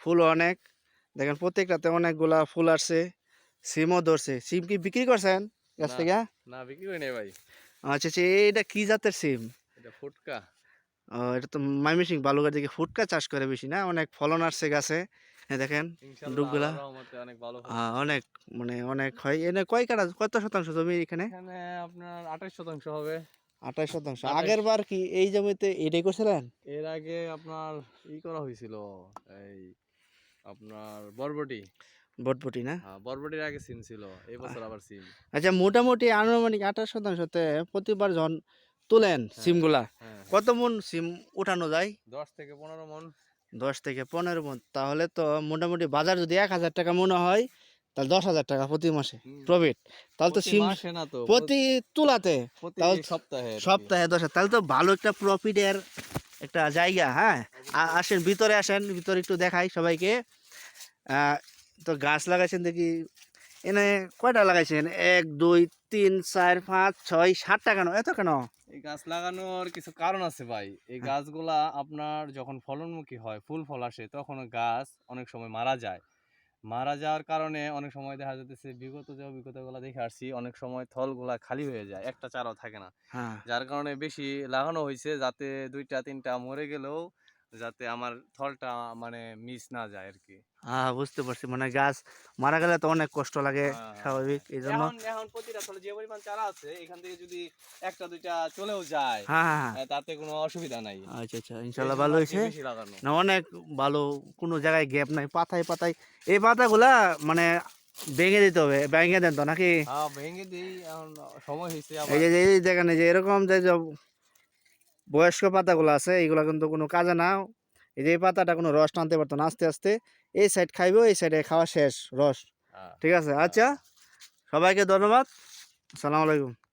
ফুল অনেক। দেখেন প্রত্যেকটাতে অনেকগুলা ফুল আসছে সিমও ধরছে। সিম কি বিক্রি করছেন গাছ থেকে? না বিক্রি করি নাই ভাই। আচ্ছা আচ্ছা এটা কি জাতের সিম এটা ফুটকা। ও, এটা তো ময়মনসিং বালুঘাট দিকে ফুটকা চাষ করে বেশি না? অনেক ফলন আসছে গাছে। হ্যাঁ দেখেন ডুবগুলা? অনেক ভালো অনেক মানে অনেক হয়। এনে কয় কাটা কত শতাংশ জমি এখানে? এখানে আপনার আঠাশ শতাংশ হবে। আঠাশ শতাংশ। আগের বার কি এই জমিতে এটাই করছিলেন? এর আগে আপনার ই করা হয়েছিল এই আপনার বরবটি। বটবটি না? হ্যাঁ, বরবটির আগে সিম ছিল এই বছর আবার সিম। আচ্ছা মোটামুটি আনুমানিক আঠাশ শতাংশতে প্রতিবার জন তুলেন সিমগুলা। হ্যাঁ। কত মন সিম উঠানো যায়? দশ থেকে পনেরো মন। দশ থেকে পনেরো মন। তাহলে তো মোটামুটি বাজার যদি এক হাজার টাকা মনে হয় তাহলে দশ হাজার টাকা প্রতি মাসে প্রফিট তাহলে তো সিম প্রতি তুলাতে। সপ্তাহে সপ্তাহে দশ তাহলে তো ভালো একটা প্রফিটের একটা জায়গা হ্যাঁ? আসেন ভিতরে আসেন ভিতরে একটু দেখাই সবাইকে। তো গাছ লাগাইছেন দেখি। এনে কয়টা লাগাইছেন? এক দুই তিন চার পাঁচ ছয় সাতটা কেন? এত কেন? এই গাছ লাগানোর কিছু কারণ আছে ভাই। এই গাছগুলা আপনার যখন ফলনমুখী হয় ফুল ফল আসে তখন গাছ অনেক সময় মারা যায়। মারা যাওয়ার কারণে অনেক সময় দেখা যাচ্ছে বিগত যে অভিজ্ঞতাগুলো দেখে আসছি অনেক সময় থলগুলা খালি হয়ে যায় একটা চারাও থাকে না। হ্যাঁ। যার কারণে বেশি লাগানো হয়েছে যাতে দুইটা তিনটা মরে গেলেও যাতে আমার থলটা মানে মিস না যায় আর কি হ্যাঁ বুঝতে পারছি। মানে গাছ মারা গেলে তো অনেক কষ্ট লাগে হ্যাঁ, স্বাভাবিক এই জন্য এখন প্রতিটা থলে যে পরিমাণ চারা আছে এখান থেকে যদি একটা দুইটা চলেও যায় হ্যাঁ হ্যাঁ হ্যাঁ। তাতে কোনো অসুবিধা নাই। আচ্ছা আচ্ছা এই ইনশাল্লাহ ভালো হয়েছে। না অনেক ভালো কোনো জায়গায় গ্যাপ নাই পাতায় পাতায়। এই পাতাগুলা মানে ভেঙে দিতে হবে ভেঙে দেন তো নাকি? হ্যাঁ ভেঙে দিই এখন সময় হয়েছে এই যে এই দেখেন এই যে এরকম যে বয়স্ক পাতাগুলো আছে এইগুলো কিন্তু কোনো কাজে না। এই যে পাতাটা কোনো রস টানতে পারতো না আস্তে আস্তে এই সাইড খাইবো এই সাইডে খাওয়া শেষ রস। ঠিক আছে? আচ্ছা সবাইকে ধন্যবাদ। আসসালামু আলাইকুম।